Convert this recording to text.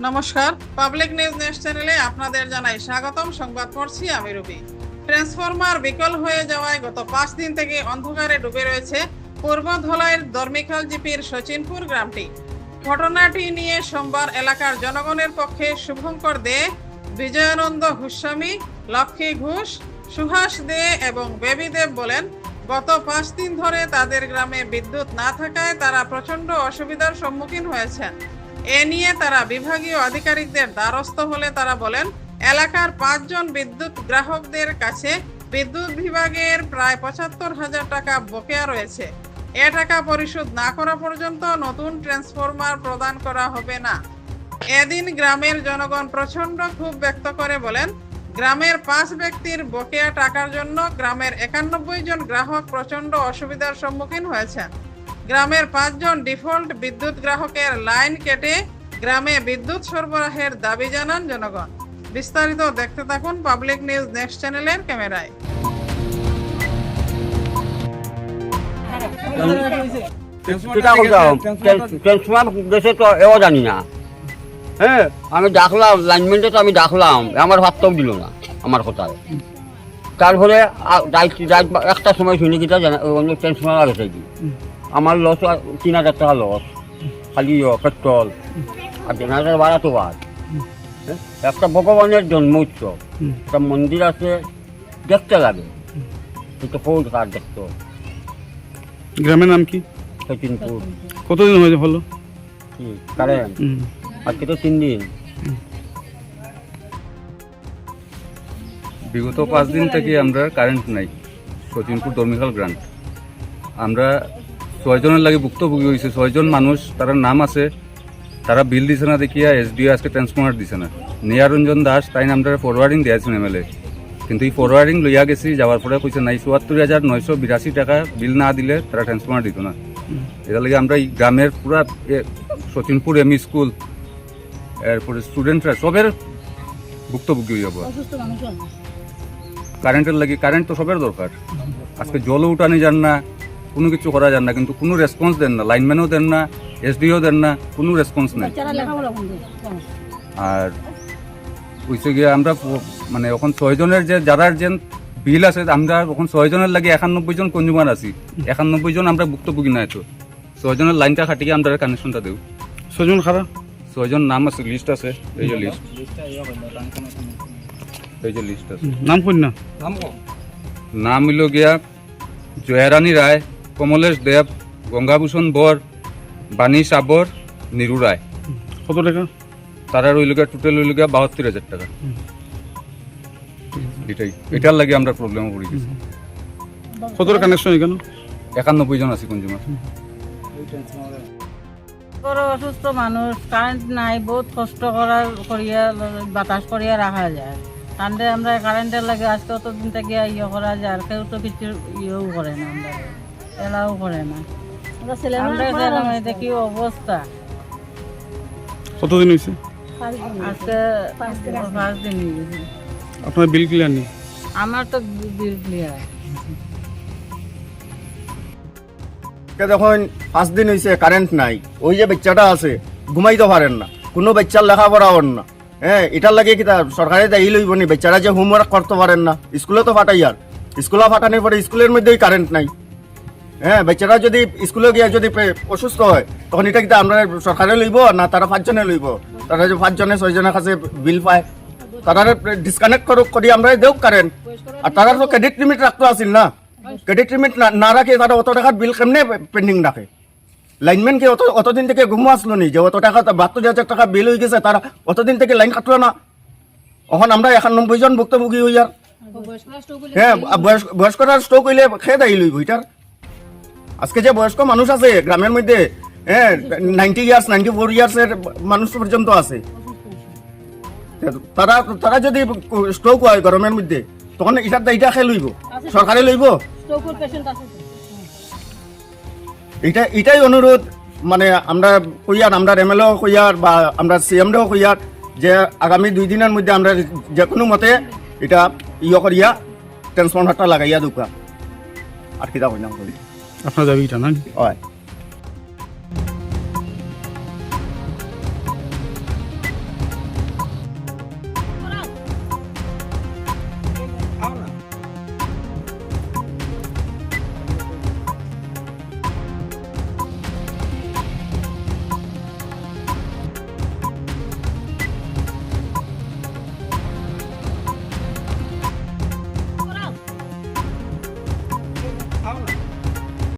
নমস্কার। Public news next চ্যানেলে আপনাদের জানাই স্বাগতম। সংবাদ পড়ছি আমি রবি। ট্রান্সফরমার বিকল হয়ে যাওয়ায় গত পাঁচ দিন থেকে অন্ধকারে ডুবে রয়েছে পূর্ব ধলাইয়ের দর্মিখাল জিপির সচিনপুর গ্রামটি। ঘটনাটি নিয়ে সোমবার এলাকার জনগণের পক্ষে শুভঙ্কর দে, বিজয়ানন্দ গোস্বামী, লক্ষ্মী ঘোষ, সুহাস দে এবং বেবি দেব বলেন, গত পাঁচ দিন ধরে তাদের গ্রামে বিদ্যুৎ না থাকায় তারা প্রচণ্ড অসুবিধার সম্মুখীন হয়েছেন। এ নিয়ে তারা বিভাগীয় আধিকারিকদের দ্বারস্থ হলে তারা বলেন, এলাকার পাঁচজন বিদ্যুৎ গ্রাহকদের কাছে বিদ্যুৎ বিভাগের প্রায় পঁচাত্তর হাজার টাকা বকেয়া রয়েছে। এ টাকা পরিশোধ না করা পর্যন্ত নতুন ট্রান্সফরমার প্রদান করা হবে না। এদিন গ্রামের জনগণ প্রচণ্ড ক্ষোভ ব্যক্ত করে বলেন, গ্রামের পাঁচ ব্যক্তির বকেয়া টাকার জন্য গ্রামের একানব্বই জন গ্রাহক প্রচণ্ড অসুবিধার সম্মুখীন হয়েছেন। গ্রামের পাঁচজন ডিফল্ট বিদ্যুৎ গ্রাহকের লাইন কেটে গ্রামে বিদ্যুৎ সরবরাহের দাবি জানান জনগণ। বিস্তারিত দেখতে থাকুন পাবলিক নিউজ নেক্সট চ্যানেলের ক্যামেরায়। এও জানি না হ্যাঁ আমি ডাকলাম লাইনম্যানটা তো আমি ডাকলাম, আমার ভাবতেও দিল না, আমার কথায়। তারপরে একটা সময় শুনি কিটা জানা ট্রান্সফার গেছে কি? আমার লস তিন হাজার টাকা লস খালি পেট্রোল আর জেনারেটার ভাড়া তো বাদ। হ্যাঁ? একটা ভগবানের জন্ম উৎসব। একটা মন্দির আছে দেখতে লাগে। কার দেখতে গ্রামের নাম কি? সচিনপুর কতদিন হয়েছে হলো কি? কারেন্ট। আজকে তো তিন দিন। বিগত পাঁচ দিন থেকে আমরা কারেন্ট নাই। সচিনপুর দর্মিকাল গ্রান্ট। আমরা ছয়জনের লাগে ভুক্তভোগী হয়েছে। ছয়জন মানুষ তার নাম আছে। তারা বিল দিছে না দেখিয়া এসডিও আজকে ট্রান্সফর্মার দিছে না। নিয়ারঞ্জন দাস তাই আমরা ফরওয়ার্ডিং দিয়েছেন এমএলএ কিন্তু এই ফরওয়ার্ডিং লইয়া গেছি যাওয়ার পরে কইছে নাই চুয়াত্তর হাজার নয়শো বিরাশি টাকা বিল না দিলে তারা ট্রান্সফর্মার দিত না। এটা লাগে আমরা এই গ্রামের পুরা এ, সচিনপুর এমই স্কুল এরপরে স্টুডেন্টরা সবের ভুক্তভোগী হইয়া পড়া। কারেন্টের লাগে কারেন্ট তো সবের দরকার। আজকে জলও উঠানি যান না কোনো কিছু করা যান না কিন্তু কোনো রেসপন্স দেন না লাইনম্যানও দেন না এসডিও দেন না কোনো রেসপন্স নেই। আর হইছে গিয়ে আমরা মানে এখন ছয়জনের যে যারা যে বিল আছে আমরা এখন ছয়জনের লাগে একানব্বই জন কনজিউমার আছি। একানব্বই জন আমরা ভুক্তভোগী নাই তো ছয়জনের লাইনটা খাটিয়ে আমরা কানেকশনটা দেব। ছজন খারাপ ছয়জন নাম আছে লিস্ট আছে এই যে লিস্ট এই যে লিস্ট আছে। নাম কই না? নাম হইল গিয়া জয়ারানী রায়। কমলেশ দেব গঙ্গাভূষণ বর বাণী সাবর নিরু রায়। কত টাকা? তারা রইল গিয়া টোটাল রইল গিয়া বাহাত্তর হাজার টাকা। এটাই। এটার লাগে আমরা প্রবলেমে পড়ে গেছি কত কানেকশন এখানে? একানব্বই জন আছে কনজিউমার বড় অসুস্থ মানুষ কারেন্ট নাই বহুত কষ্ট করার করিয়া বাতাস করিয়া রাখা যায়। কারণে আমরা কারেন্টের লাগে আজকে অতদিন থেকে ইয়ে করা যায় আর কেউ তো কিছু ইয়েও করে না আমরা। এলাও করে না। আমরা গেলাম এটা কি অবস্থা? কতদিন হয়েছে? আজকে পাঁচ দিন। আপনার বিল ক্লিয়ার নেই? আমার তো বিল ক্লিয়ার যখন পাঁচ দিন হয়েছে কারেন্ট নাই। ওই যে বাচ্চাটা আছে ঘুমাইতে পারেন না। কোনো বাচ্চার লেখাপড়া হন না। হ্যাঁ এটার লাগে কি তার সরকারে দায়ী লইব নি। বাচ্চারা যে হোমওয়ার্ক করতে পারেন না স্কুলে তো ফাটাই আর। স্কুলে ফাটানোর পরে স্কুলের মধ্যেই কারেন্ট নাই। হ্যাঁ বাচ্চারা যদি স্কুলে গিয়ে যদি অসুস্থ হয় তখন এটা কিন্তু আমরা সরকারে লইব না তারা পাঁচজনে লইব? তারা যে পাঁচজনে ছয়জনের কাছে বিল পায়। তারা ডিসকানেক্ট করুক করি আমরা দেওক কারেন্ট। আর তারা তো ক্রেডিট লিমিট রাখতে আসিল না। ক্রেডিট লিমিট না- রাখে তারা অত টাকার বিল কেমনে পেন্ডিং রাখে? লাইনম্যান কি অত অতদিন থেকে ঘুমো আসলো নি যে অত টাকা বাহাত্তর হাজার টাকা বিল হয়ে গেছে তারা অতদিন থেকে লাইন কাটলো না। এখন আমরা একানব্বই জন ভুক্তভোগী হই আর। হ্যাঁ বয়স্ক বয়স্করা স্ট্রোক হইলে খেয়ে দায়ী লইব এটার। আজকে যে বয়স্ক মানুষ আছে গ্রামের মধ্যে হ্যাঁ নাইনটি ইয়ার্স নাইনটি ফোর ইয়ার্সের মানুষ পর্যন্ত আছে। তারা তারা যদি স্ট্রোক হয় গরমের মধ্যে তখন এটার দায়ীটা খেয়ে লইব। সরকারে লইব? এটা এটাই অনুরোধ মানে আমরা কইয়ার আমরা এম এমএলএ কইয়ার বা আমরা সিএমডও কইয়ার যে আগামী দুই দিনের মধ্যে আমরা যে কোনো মতে এটা ইয়ে করিয়া ট্রান্সফর্মারটা লাগাইয়া দুকা আর কিতা কইলাম করি আপনার দাবিটা না হয়